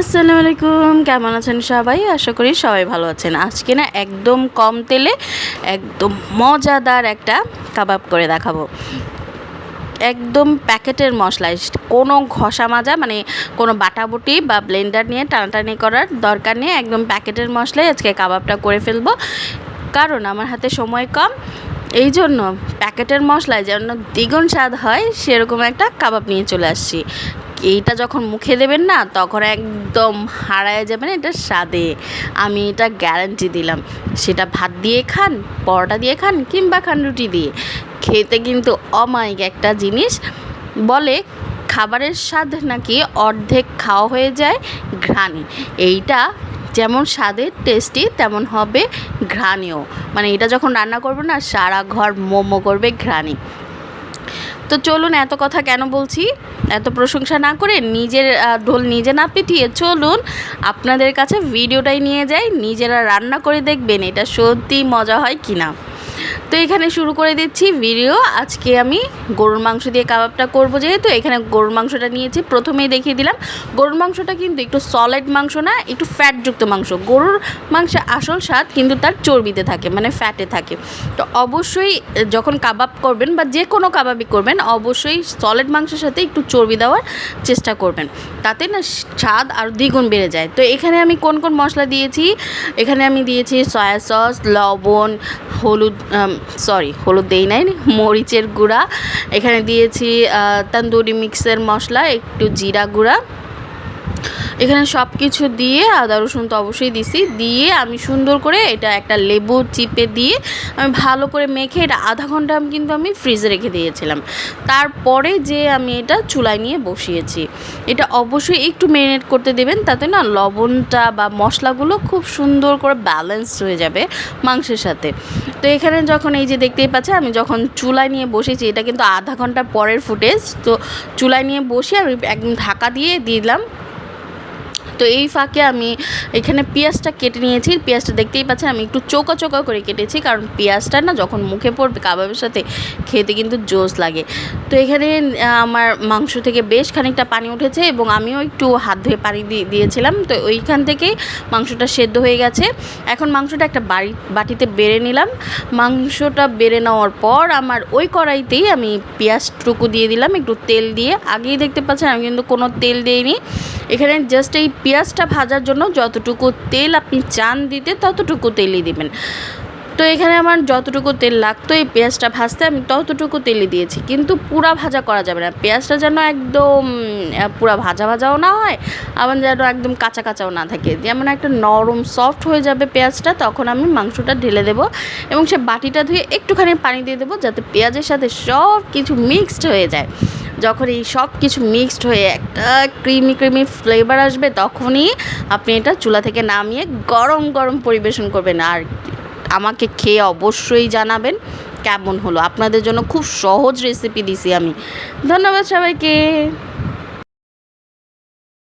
আসসালামু আলাইকুম। কেমন আছেন সবাই? আশা করি সবাই ভালো আছেন। আজকে না একদম কম তেলে, একদম মজাদার একটা কাবাব করে দেখাবো। একদম প্যাকেটের মশলা কোনো ঘষা মাজা মানে কোনো বাটাবুটি বা ব্লেন্ডার নিয়ে টানাটানি করার দরকার নেই। একদম প্যাকেটের মশলায় আজকে কাবাবটা করে ফেলব। কারণ আমার হাতে সময় কম এই জন্য প্যাকেটের মশলায় যেন দ্বিগুণ স্বাদ হয়, সেরকম একটা কাবাব নিয়ে চলে আসছি। এইটা যখন মুখে দেবেন না, তখন একদম হারায় যাবেন এটা স্বাদে। আমি এটা গ্যারান্টি দিলাম। সেটা ভাত দিয়ে খান, পরোটা দিয়ে খান কিংবা খান রুটি দিয়ে। খেতে কিন্তু অমায়িক একটা জিনিস। বলে খাবারের স্বাদ নাকি অর্ধেক খাওয়া হয়ে যায় ঘ্রাণে। এইটা যেমন স্বাদের টেস্টি তেমন হবে ঘ্রাণেও। মানে এটা যখন রান্না করব না, সারা ঘর মোমো করবে ঘ্রাণে। তো চলুন, এত কথা কেন বলছি? এত প্রশংসা না করে নিজের ঢোল নিজে না পিটিয়ে চলুন, আপনাদের কাছে ভিডিওটাই নিয়ে যাই। নিজেরা রান্না করে দেখবেন এটা সত্যি মজা হয় কি না তো এখানে শুরু করে দিচ্ছি ভিডিও। আজকে আমি গরুর মাংস দিয়ে কাবাবটা করব যেহেতু এখানে গরুর মাংসটা নিয়েছি, প্রথমেই দেখিয়ে দিলাম। গরুর মাংসটা কিন্তু একটু সলিড মাংস না, একটু ফ্যাটযুক্ত মাংস। গরুর মাংসে আসল স্বাদ কিন্তু তার চর্বিতে থাকে মানে ফ্যাটে থাকে। তো অবশ্যই যখন কাবাব করবেন বা যে কোনো কাবাবই করবেন, অবশ্যই সলিড মাংসের সাথে একটু চর্বি দেওয়ার চেষ্টা করবেন। তাতে না স্বাদ আর দ্বিগুণ বেড়ে যায়। তো এখানে আমি কোন কোন মশলা দিয়েছি? এখানে আমি দিয়েছি সয়া সস লবণ, হলুদ সরি হলুদ দেই নাই, মরিচের গুঁড়া। এখানে দিয়েছি তন্দুরি মিক্সের মশলা, একটু জিরা গুঁড়া। এখানে সব কিছু দিয়ে আদা, রসুন তো অবশ্যই দিছি। দিয়ে আমি সুন্দর করে এটা একটা লেবু চিপে দিয়ে আমি ভালো করে মেখে এটা আধা ঘণ্টা কিন্তু আমি ফ্রিজে রেখে দিয়েছিলাম। তারপরে যে আমি এটা চুলায় নিয়ে বসিয়েছি। এটা অবশ্যই একটু ম্যারিনেট করতে দেবেন, তাতে না লবণটা বা মশলাগুলো খুব সুন্দর করে ব্যালেন্স হয়ে যাবে মাংসের সাথে। তো এখানে যখন এই যে দেখতেই পাচ্ছে আমি যখন চুলায় নিয়ে বসেছি, এটা কিন্তু আধা ঘণ্টা পরের ফুটেজ তো চুলায় নিয়ে বসে আমি একদম ঢাকা দিয়ে দিলাম। তো এই ফাঁকে আমি এখানে পেঁয়াজটা কেটে নিয়েছি, পেঁয়াজটা দেখতেই পাচ্ছেন, আমি একটু চোকা চোকা করে কেটেছি, কারণ পেঁয়াজটা না যখন মুখে পড়বে কাবাবের সাথে, খেতে কিন্তু জোস লাগে। তো এখানে আমার মাংস থেকে বেশ খানিকটা পানি উঠেছে এবং আমিও একটু হাত ধুয়ে পানি দিয়ে দিয়েছিলাম। তো ওইখান থেকেই মাংসটা সেদ্ধ হয়ে গেছে। এখন মাংসটা একটা বাড়ি, বাটিতে বেড়ে নিলাম। মাংসটা বেড়ে নেওয়ার পর আমার ওই কড়াইতেই আমি পেঁয়াজটুকু দিয়ে দিলাম, একটু তেল দিয়ে। আগেই দেখতে পাচ্ছেন, আমি কিন্তু কোনো তেল দিইনি। এখানে জাস্ট এই পেঁয়াজটা ভাজার জন্য যতটুকু তেল আপনি চান দিতে, ততটুকু তেলই দিবেন। তো এখানে আমার যতটুকু তেল লাগতো এই পেঁয়াজটা ভাজতে আমি ততটুকু তেলই দিয়েছি। কিন্তু পুরা ভাজা করা যাবে না। পেঁয়াজটা যেন একদম পুরা ভাজা ভাজাও না হয়, আবার যেন একদম কাঁচা কাঁচাও না থাকে। যেমন একটা নরম সফট হয়ে যাবে পেঁয়াজটা, তখন আমি মাংসটা ঢেলে দেবো এবং সে বাটিটা ধুয়ে একটুখানি পানি দিয়ে দেবো যাতে পেঁয়াজের সাথে সব কিছু মিক্সড হয়ে যায়। যখন এই সব কিছু মিক্সড হয়ে একটা ক্রিমি ক্রিমি ফ্লেভার আসবে, তখনই আপনি এটা চুলা থেকে নামিয়ে গরম গরম পরিবেশন করবেন। আর আমাকে খেয়ে অবশ্যই জানাবেন কেমন হলো। আপনাদের জন্য খুব সহজ রেসিপি দিছি আমি। ধন্যবাদ সবাইকে।